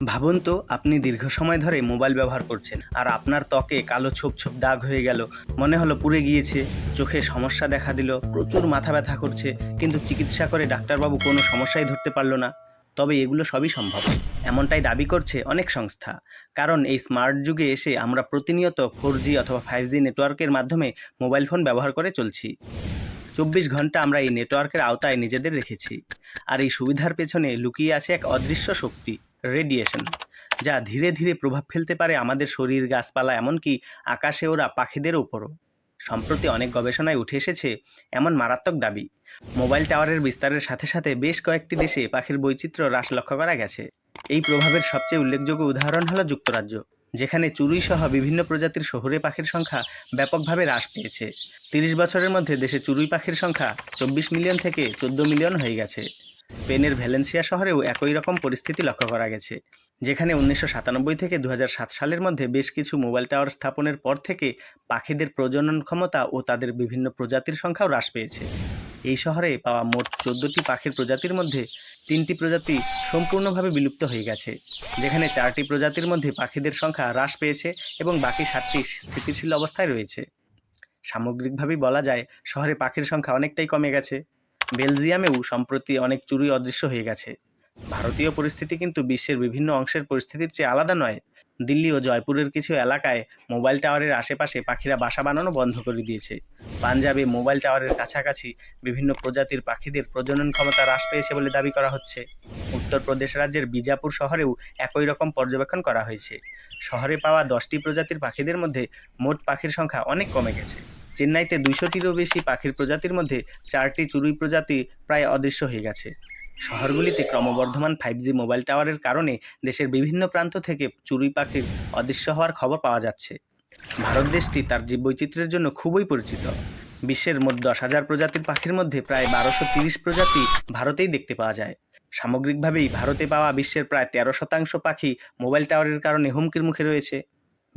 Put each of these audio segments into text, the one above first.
ভাবুন তো, আপনি দীর্ঘ সময় ধরে মোবাইল ব্যবহার করছেন আর আপনার ত্বকে কালো ছোপ ছোপ দাগ হয়ে গেল। মনে হলো পুড়ে গিয়েছে, চোখে সমস্যা দেখা দিল, প্রচুর মাথা ব্যথা করছে, কিন্তু চিকিৎসা করে ডাক্তারবাবু কোনো সমস্যাই ধরতে পারল না। তবে এগুলো সবই সম্ভব। এমনটাই দাবি করছে অনেক সংস্থা। কারণ এই স্মার্ট যুগে এসে আমরা প্রতিনিয়ত ফোর জি অথবা ফাইভ জি নেটওয়ার্কের মাধ্যমে মোবাইল ফোন ব্যবহার করে চলছি। চব্বিশ ঘণ্টা আমরা এই নেটওয়ার্কের আওতায় নিজেদের রেখেছি। আর এই সুবিধার পেছনে লুকিয়ে আছে এক অদৃশ্য শক্তি। রেডিয়েশন যা ধীরে ধীরে প্রভাব ফেলতে পারে আমাদের শরীর, গাছপালা, এমনকি আকাশে ওরা পাখিদের উপরও। সম্প্রতি অনেক গবেষণায় উঠে এসেছে এমন মারাত্মক দাবি। মোবাইল টাওয়ারের বিস্তারের সাথে সাথে বেশ কয়েকটি দেশে পাখির বৈচিত্র্য হ্রাস লক্ষ্য করা গেছে। এই প্রভাবের সবচেয়ে উল্লেখযোগ্য উদাহরণ হলো যুক্তরাজ্য, যেখানে চুরুই সহ বিভিন্ন প্রজাতির শহুরে পাখির সংখ্যা ব্যাপকভাবে হ্রাস পেয়েছে। তিরিশ বছরের মধ্যে দেশে চুরুই পাখির সংখ্যা চব্বিশ মিলিয়ন থেকে চোদ্দ মিলিয়ন হয়ে গেছে। স্পেনের ভ্যালেন্সিয়া শহরেও একই রকম পরিস্থিতি লক্ষ্য করা গেছে। যেখানে উনিশশো সাতানব্বই থেকে দু হাজার সাত সালের মধ্যে বেশ কিছু মোবাইল টাওয়ার স্থাপনের পর থেকে পাখিদের প্রজনন ক্ষমতা ও তাদের বিভিন্ন প্রজাতির সংখ্যাও হ্রাস পেয়েছে। এই শহরে পাওয়া মোট চোদ্দটি পাখির প্রজাতির মধ্যে তিনটি প্রজাতি সম্পূর্ণভাবে বিলুপ্ত হয়ে গেছে, যেখানে চারটি প্রজাতির মধ্যে পাখিদের সংখ্যা হ্রাস পেয়েছে এবং বাকি সাতটি স্থিতিশীল অবস্থায় রয়েছে। সামগ্রিকভাবেই বলা যায়, শহরে পাখির সংখ্যা অনেকটাই কমে গেছে। বেলজিয়ামেও সম্প্রতি অনেক চুরি অদৃশ্য হয়ে গেছে। ভারতীয় পরিস্থিতি কিন্তু বিশ্বের বিভিন্ন অংশের পরিস্থিতির চেয়ে আলাদা নয়। দিল্লি ও জয়পুরের কিছু এলাকায় মোবাইল টাওয়ারের আশেপাশে পাখিরা বাসা বানানো বন্ধ করে দিয়েছে। পাঞ্জাবে মোবাইল টাওয়ারের কাছাকাছি বিভিন্ন প্রজাতির পাখিদের প্রজনন ক্ষমতা হ্রাস পেয়েছে বলে দাবি করা হচ্ছে। উত্তরপ্রদেশ রাজ্যের বিজাপুর শহরেও একই রকম পর্যবেক্ষণ করা হয়েছে। শহরে পাওয়া দশটি প্রজাতির পাখিদের মধ্যে মোট পাখির সংখ্যা অনেক কমে গেছে। চেন্নাইতে দুইশোটিরও বেশি পাখির প্রজাতির মধ্যে চারটি চুরুই প্রজাতি প্রায় অদৃশ্য হয়ে গেছে। শহরগুলিতে ক্রমবর্ধমান ফাইভ জি মোবাইল টাওয়ারের কারণে দেশের বিভিন্ন প্রান্ত থেকে চুরুই পাখির অদৃশ্য হওয়ার খবর পাওয়া যাচ্ছে। ভারত দেশটি তার জীববৈচিত্র্যের জন্য খুবই পরিচিত। বিশ্বের মোট দশ হাজার প্রজাতির পাখির মধ্যে প্রায় বারোশো তিরিশ প্রজাতি ভারতেই দেখতে পাওয়া যায়। সামগ্রিকভাবেই ভারতে পাওয়া বিশ্বের প্রায় তেরো শতাংশ পাখি মোবাইল টাওয়ারের কারণে হুমকির মুখে রয়েছে।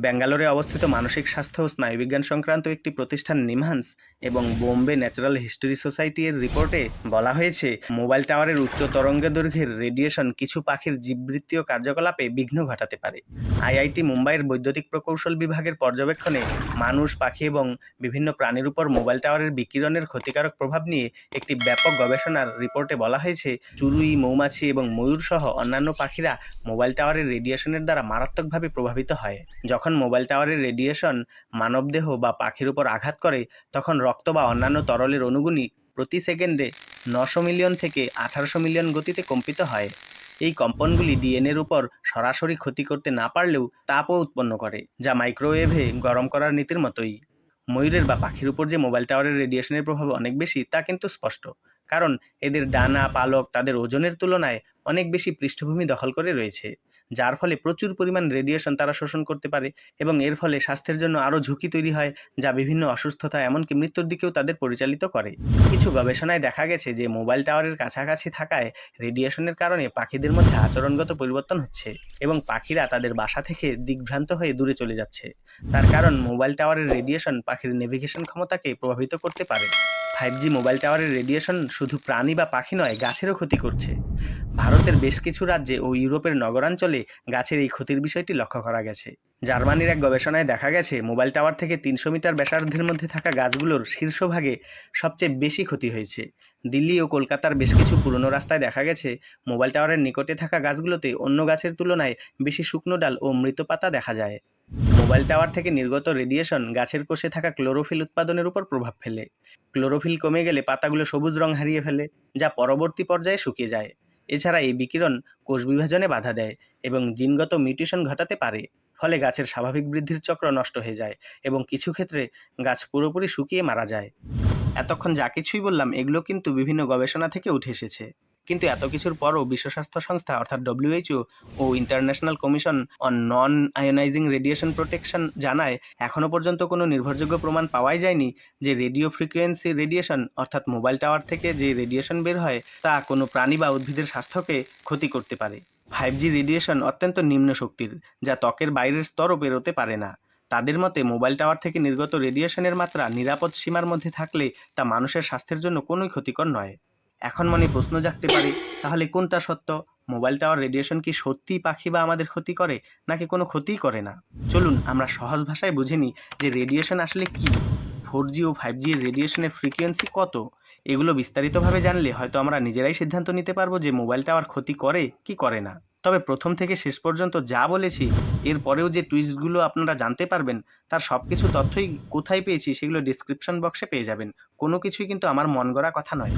ব্যাঙ্গালোরে অবস্থিত মানসিক স্বাস্থ্য ও স্নায়ুবিজ্ঞান সংক্রান্ত একটি প্রতিষ্ঠান নিমহান্স এবং বোম্বে ন্যাচারাল হিস্টোরি সোসাইটি এর রিপোর্টে বলা হয়েছে, মোবাইল টাওয়ারের উচ্চ তরঙ্গ দৈর্ঘ্যের রেডিয়েশন কিছু পাখির জীববৃত্তীয় কার্যকলাপে বিঘ্ন ঘটাতে পারে। আইআইটি মুম্বাইয়ের বৈদ্যুতিক প্রকৌশল বিভাগের পর্যবেক্ষণে মানুষ, পাখি এবং বিভিন্ন প্রাণীর উপর মোবাইল টাওয়ারের বিকিরণের ক্ষতিকারক প্রভাব নিয়ে একটি ব্যাপক গবেষণার রিপোর্টে বলা হয়েছে, চুরুই, মৌমাছি এবং ময়ূর সহ অন্যান্য পাখিরা মোবাইল টাওয়ারের রেডিয়েশনের দ্বারা মারাত্মকভাবে প্রভাবিত হয়। যখন মোবাইল টাওয়ারের রেডিয়েশন মানবদেহ বা পাখির উপর আঘাত করে, তখন রক্ত বা অন্যান্য তরলের অণুগুলি প্রতি সেকেন্ডে নশো মিলিয়ন থেকে আঠারোশো মিলিয়ন গতিতে কম্পিত হয়। এই কম্পনগুলি ডিএনএর উপর সরাসরি ক্ষতি করতে না পারলেও তাপও উৎপন্ন করে, যা মাইক্রোওয়েভে গরম করার নীতির মতোই। ময়ূরের বা পাখির উপর যে মোবাইল টাওয়ারের রেডিয়েশনের প্রভাব অনেক বেশি, তা কিন্তু স্পষ্ট। কারণ এদের ডানা, পালক তাদের ওজনের তুলনায় অনেক বেশি পৃষ্ঠভূমি দখল করে রয়েছে, যার ফলে প্রচুর পরিমাণ রেডিয়েশন তারা শোষণ করতে পারে এবং এর ফলে স্বাস্থ্যের জন্য আরও ঝুঁকি তৈরি হয়, যা বিভিন্ন অসুস্থতা এমনকি মৃত্যুর দিকেও তাদের পরিচালিত করে। কিছু গবেষণায় দেখা গেছে যে মোবাইল টাওয়ারের কাছাকাছি থাকায় রেডিয়েশনের কারণে পাখিদের মধ্যে আচরণগত পরিবর্তন হচ্ছে এবং পাখিরা তাদের বাসা থেকে দিগ্ভ্রান্ত হয়ে দূরে চলে যাচ্ছে। তার কারণ মোবাইল টাওয়ারের রেডিয়েশন পাখির নেভিগেশন ক্ষমতাকে প্রভাবিত করতে পারে। ফাইভ জি মোবাইল টাওয়ারের রেডিয়েশন শুধু প্রাণী বা পাখি নয়, গাছেরও ক্ষতি করছে। ভারতের বেশ কিছু রাজ্যে ও ইউরোপের নগরাঞ্চলে গাছের এই ক্ষতির বিষয়টি লক্ষ্য করা গেছে। জার্মানির এক গবেষণায় দেখা গেছে মোবাইল টাওয়ার থেকে তিনশো মিটার ব্যাসার্ধের মধ্যে থাকা গাছগুলোর শীর্ষভাগে সবচেয়ে বেশি ক্ষতি হয়েছে। দিল্লি ও কলকাতার বেশ কিছু পুরনো রাস্তায় দেখা গেছে মোবাইল টাওয়ারের নিকটে থাকা গাছগুলোতে অন্য গাছের তুলনায় বেশি শুকনো ডাল ও মৃত পাতা দেখা যায়। মোবাইল টাওয়ার থেকে নির্গত রেডিয়েশন গাছের কোষে থাকা ক্লোরোফিল উৎপাদনের উপর প্রভাব ফেলে। ক্লোরোফিল কমে গেলে পাতাগুলো সবুজ রং হারিয়ে ফেলে, যা পরবর্তী পর্যায়ে শুকিয়ে যায়। এছাড়া এই বিকিরণ কোষ বিভাজনে বাধা দেয় এবং জিনগত মিউটেশন ঘটাতে পারে, ফলে গাছের স্বাভাবিক বৃদ্ধির চক্র নষ্ট হয়ে যায় এবং কিছু ক্ষেত্রে গাছ পুরোপুরি শুকিয়ে মারা যায়। এতক্ষণ যা কিছুই বললাম, এগুলো কিন্তু বিভিন্ন গবেষণা থেকে উঠে এসেছে। কিন্তু এত কিছুর পরও বিশ্ব স্বাস্থ্য সংস্থা, অর্থাৎ WHO O international commission on non ionizing radiation protection জানায় এখনও পর্যন্ত কোনো নির্ভরযোগ্য প্রমাণ পাওয়াই যায়নি যে রেডিও ফ্রিকোয়েন্সি রেডিয়েশন, অর্থাৎ মোবাইল টাওয়ার থেকে যে রেডিয়েশন বের হয়, তা কোনো প্রাণী বা উদ্ভিদের স্বাস্থ্যকে ক্ষতি করতে পারে। ফাইভ জি রেডিয়েশন অত্যন্ত নিম্ন শক্তির, যা ত্বকের বাইরের স্তরও বেরোতে পারে না। তাদের মতে, মোবাইল টাওয়ার থেকে নির্গত রেডিয়েশনের মাত্রা নিরাপদ সীমার মধ্যে থাকলে তা মানুষের স্বাস্থ্যের জন্য কোনোই ক্ষতিকর নয়। এখন মনে প্রশ্ন জাগতে পারে, তাহলে কোনটা সত্য? মোবাইল টাওয়ার রেডিয়েশন কি সত্যিই পাখি বা আমাদের ক্ষতি করে, নাকি কোনো ক্ষতিই করে না? চলুন, আমরা সহজ ভাষায় বুঝে নিই যে রেডিয়েশন আসলে কি? ফোর জি ও ফাইভ জি রেডিয়েশনের ফ্রিকোয়েন্সি কত? এগুলো বিস্তারিতভাবে জানলে হয়তো আমরা নিজেরাই সিদ্ধান্ত নিতে পারব যে মোবাইল টাওয়ার ক্ষতি করে কি করে না। তবে প্রথম থেকে শেষ পর্যন্ত যা বলেছি এরপরেও যে টুইস্টগুলো আপনারা জানতে পারবেন, তার সব কিছু তথ্যই কোথায় পেয়েছি সেগুলো ডিসক্রিপশন বক্সে পেয়ে যাবেন। কোনো কিছুই কিন্তু আমার মন গড়া কথা নয়।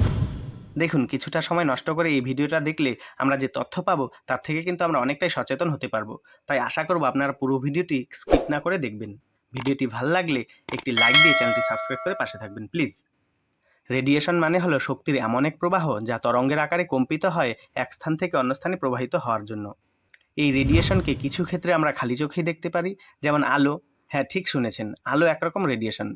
দেখুন, কিছুটা সময় নষ্ট করে এই ভিডিওটা দেখলে আমরা যে তথ্য পাবো তার থেকে কিন্তু আমরা অনেকটাই সচেতন হতে পারব। তাই আশা করব আপনারা পুরো ভিডিওটি স্কিপ না করে দেখবেন। ভিডিওটি ভালো লাগলে একটি লাইক দিয়ে চ্যানেলটি সাবস্ক্রাইব করে পাশে থাকবেন, প্লিজ। রেডিয়েশন মানে হলো শক্তির এমন এক প্রবাহ যা তরঙ্গের আকারে কম্পিত হয় এক স্থান থেকে অন্য স্থানে প্রবাহিত হওয়ার জন্য। এই রেডিয়েশনকে কিছু ক্ষেত্রে আমরা খালি চোখেই দেখতে পারি, যেমন আলো হ্যাঁ ঠিক শুনেছেন। আলো একরকম রেডিয়েশন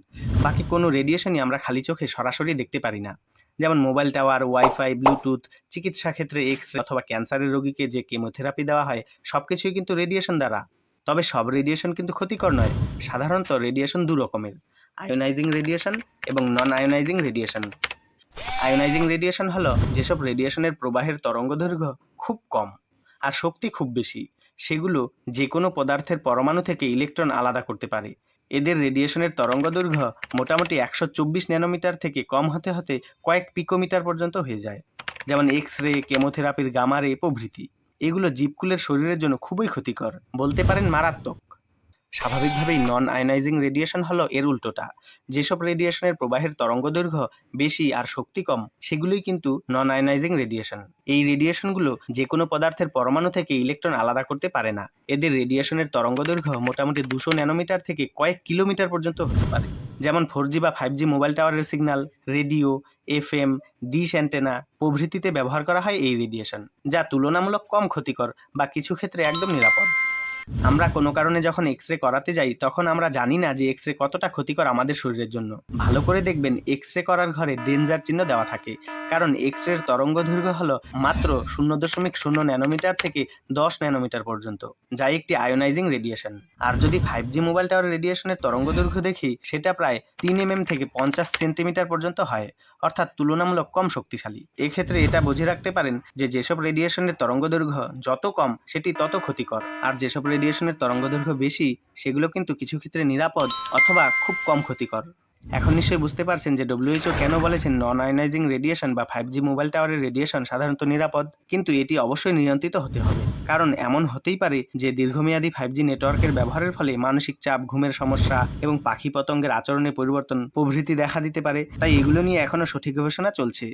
বাকি কোনো রেডিয়েশনই আমরা খালি চোখে সরাসরি দেখতে পারি না। যেমন মোবাইল টাওয়ার ওয়াইফাই ব্লুটুথ চিকিৎসা ক্ষেত্রে এক্স রে অথবা ক্যান্সারের রোগীকে যে কেমোথেরাপি দেওয়া হয় সব কিছুই কিন্তু রেডিয়েশন দ্বারা। তবে সব রেডিয়েশন কিন্তু ক্ষতিকর নয়, সাধারণত রেডিয়েশন দু রকমের আয়োনাইজিং রেডিয়েশন এবং non ionizing radiation ionizing radiation হলো যেসব রেডিয়েশনের প্রবাহের তরঙ্গদৈর্ঘ্য খুব কম, আর শক্তি খুব বেশি। সেগুলো যে কোনো পদার্থের পরমাণু থেকে ইলেকট্রন আলাদা করতে পারে। এদের রেডিয়েশনের তরঙ্গদৈর্ঘ্য মোটামুটি একশো চব্বিশ ন্যানোমিটার থেকে কম হতে হতে কয়েক পিকোমিটার পর্যন্ত হয়ে যায়, যেমন এক্স রে কেমোথেরাপির গামারে প্রভৃতি। এগুলো জীবকুলের শরীরের জন্য খুবই ক্ষতিকর, বলতে পারেন মারাত্মক। স্বাভাবিকভাবেই নন আয়নাইজিং রেডিয়েশন হলো এর উল্টোটা। যেসব রেডিয়েশনের প্রবাহের তরঙ্গদৈর্ঘ্য বেশি আর শক্তি কম, সেগুলোই কিন্তু নন আয়নাইজিং রেডিয়েশন এই রেডিয়েশনগুলো যে কোনো পদার্থের পরমাণু থেকে ইলেকট্রন আলাদা করতে পারে না। এদের রেডিয়েশনের তরঙ্গদৈর্ঘ্য মোটামুটি দুশো ন্যানোমিটার থেকে কয়েক কিলোমিটার পর্যন্ত হতে পারে। যেমন ফোর জি বা ফাইভ জি মোবাইল টাওয়ারের signal radio FM dish antenna প্রভৃতিতে ব্যবহার করা হয় এই রেডিয়েশন যা তুলনামূলক কম ক্ষতিকর বা কিছু ক্ষেত্রে একদম নিরাপদ। আমরা কোনো কারণে যখন এক্স রে করাতে যাই, তখন আমরা জানি না যে এক্স রে কতটা ক্ষতিকর আমাদের শরীরের জন্য। ভালো করে দেখবেন এক্স রে করার ঘরে ডেঞ্জার চিহ্ন দেওয়া থাকে। কারণ এক্স রের তরঙ্গ দৈর্ঘ্য হলো মাত্র শূন্য দশমিক শূন্য ন্যানোমিটার থেকে দশ ন্যানোমিটার পর্যন্ত যা একটি আয়োনাইজিং রেডিয়েশন আর যদি ফাইভ জি মোবাইল টাওয়ার রেডিয়েশনের তরঙ্গ দৈর্ঘ্য দেখি, সেটা প্রায় তিন এম থেকে পঞ্চাশ সেন্টিমিটার পর্যন্ত হয়, অর্থাৎ তুলনামূলক কম শক্তিশালী। এক্ষেত্রে এটা বুঝে রাখতে পারেন যে যেসব রেডিয়েশনের তরঙ্গদৈর্ঘ্য যত কম, সেটি তত ক্ষতিকর। আর যেসব রেডিয়েশনের তরঙ্গদৈর্ঘ্য বেশি, সেগুলো কিন্তু কিছু ক্ষেত্রে নিরাপদ অথবা খুব কম ক্ষতিকর। এখন নিশ্চয়ই বুঝতে পারছেন যে ডব্লিউএইচও কেন বলেছেন নন আয়নাইজিং রেডিয়েশন বা ফাইভ জি মোবাইল টাওয়ারের রেডিয়েশন সাধারণত নিরাপদ, কিন্তু এটি অবশ্যই নিয়ন্ত্রিত হতে হবে। কারণ এমন হতেই পারে যে দীর্ঘমেয়াদী ফাইভ জি নেটওয়ার্কের ব্যবহারের ফলে মানসিক চাপ, ঘুমের সমস্যা এবং পাখি পতঙ্গের আচরণে পরিবর্তন প্রভৃতি দেখা দিতে পারে। তাই এগুলো নিয়ে এখনও সঠিক গবেষণা চলছে।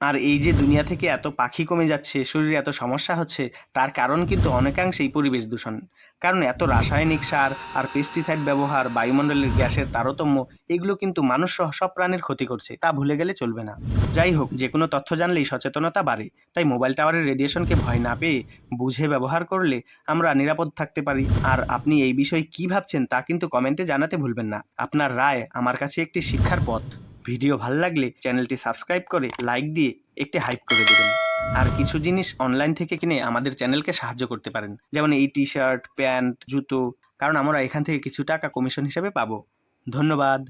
আর এই যে দুনিয়া থেকে এত পাখি কমে যাচ্ছে, শরীরে এত সমস্যা হচ্ছে, তার কারণ কিন্তু অনেকাংশেই পরিবেশ দূষণ। কারণ এত রাসায়নিক সার আর পেস্টিসাইড ব্যবহার, বায়ুমণ্ডলের গ্যাসের তারতম্য, এগুলো কিন্তু মানুষ সহ সব প্রাণের ক্ষতি করছে, তা ভুলে গেলে চলবে না। যাই হোক, যে কোনো তথ্য জানলেই সচেতনতা বাড়ে। তাই মোবাইল টাওয়ারের রেডিয়েশনকে ভয় না পেয়ে বুঝে ব্যবহার করলে আমরা নিরাপদ থাকতে পারি। আর আপনি এই বিষয়ে কি ভাবছেন তা কিন্তু কমেন্টে জানাতে ভুলবেন না। আপনার রায় আমার কাছে একটি শিক্ষার পথ। ভিডিও ভালো লাগলে চ্যানেলটি সাবস্ক্রাইব করে লাইক দিয়ে একটি হাইপ করে দেবেন। আর কিছু জিনিস অনলাইন থেকে কিনে আমাদের চ্যানেলকে সাহায্য করতে পারেন। যেমন এই টি শার্ট প্যান্ট, জুতো, কারণ আমরা এখান থেকে কিছু টাকা কমিশন হিসেবে পাবো। ধন্যবাদ।